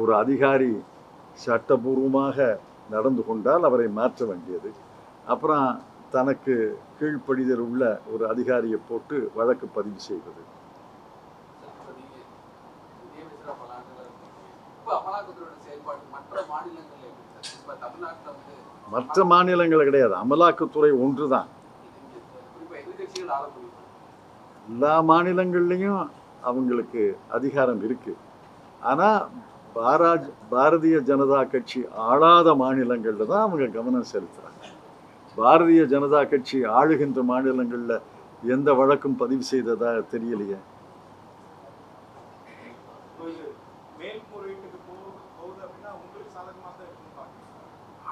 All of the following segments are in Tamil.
ஒரு அதிகாரி சட்டபூர்வமாக நடந்து கொண்டால் அவரை மாற்ற வேண்டியது. அப்புறம் தனக்கு கீழ்ப்படிதல் உள்ள ஒரு அதிகாரியை போட்டு வழக்கு பதிவு செய்வது. மற்ற மாநிலங்கள் கிடையாது. அமலாக்கத்துறை ஒன்று தான் எல்லா மாநிலங்கள்லேயும் அவங்களுக்கு அதிகாரம் இருக்கு. ஆனால் பாராஜ் பாரதிய ஜனதா கட்சி ஆளாத மாநிலங்களில் தான் அவங்க கவனம் செலுத்துகிறாங்க பாரதிய ஜனதா கட்சி ஆளுகின்ற மாநிலங்களில் எந்த வழக்கும் பதிவு செய்ததா தெரியலையே.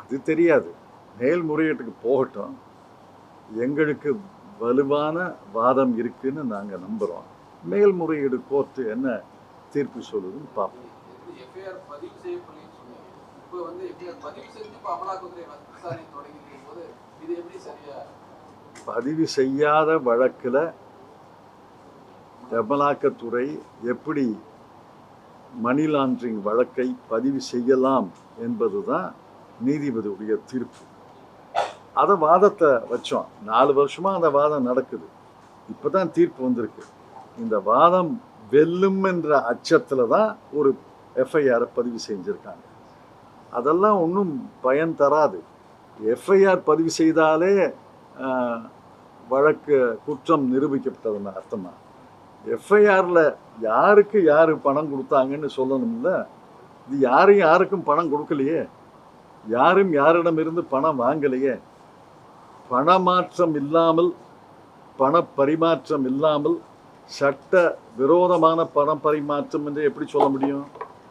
அது தெரியாது. மேல்முறையீட்டுக்கு போகட்டும். எங்களுக்கு வலுவான வாதம் இருக்குன்னு நாங்கள் நம்புகிறோம் மேல்முறையீடு கோர்ட்டு என்ன தீர்ப்பு சொல்லுதுன்னு பார்ப்போம். எஃப்ஐஆர் பதிவு செய்யப்படலைன்னு சொன்னீங்க. இப்ப வந்து எஃப்ஐஆர் பதிவு செஞ்சு இப்போ அமலாக்கத்துறை விசாரணை தொடங்கியிருக்கும் போது இது எப்படி சரியா? பதிவு செய்யாத வழக்கில் அமலாக்கத்துறை எப்படி மணி லாண்ட்ரிங் வழக்கை பதிவு செய்யலாம் என்பது தான் நீதிபதியுடைய தீர்ப்பு. அதை வாதத்தை வச்சோம். நாலு வருஷமாக அந்த வாதம் நடக்குது. இப்போ தான் தீர்ப்பு வந்திருக்கு. இந்த வாதம் வெல்லும் என்ற அச்சத்தில் தான் ஒரு எஃப்ஐஆரை பதிவு செஞ்சுருக்காங்க. அதெல்லாம் ஒன்றும் பயன் தராது. எஃப்ஐஆர் பதிவு செய்தாலே வழக்கு குற்றம் நிரூபிக்கப்பட்டதுன்னு அர்த்தமா? எஃப்ஐஆரில் யாருக்கு யார் பணம் கொடுத்தாங்கன்னு சொல்லணும்ல? இது யாரும் யாருக்கும் பணம் கொடுக்கலையே. யாரும் யாரிடமிருந்து பணம் வாங்கலையே. பணமாற்றம் இல்லாமல் பண பரிமாற்றம் இல்லாமல் சட்ட விரோதமான பண பரிமாற்றம் என்று எப்படி சொல்ல முடியும்?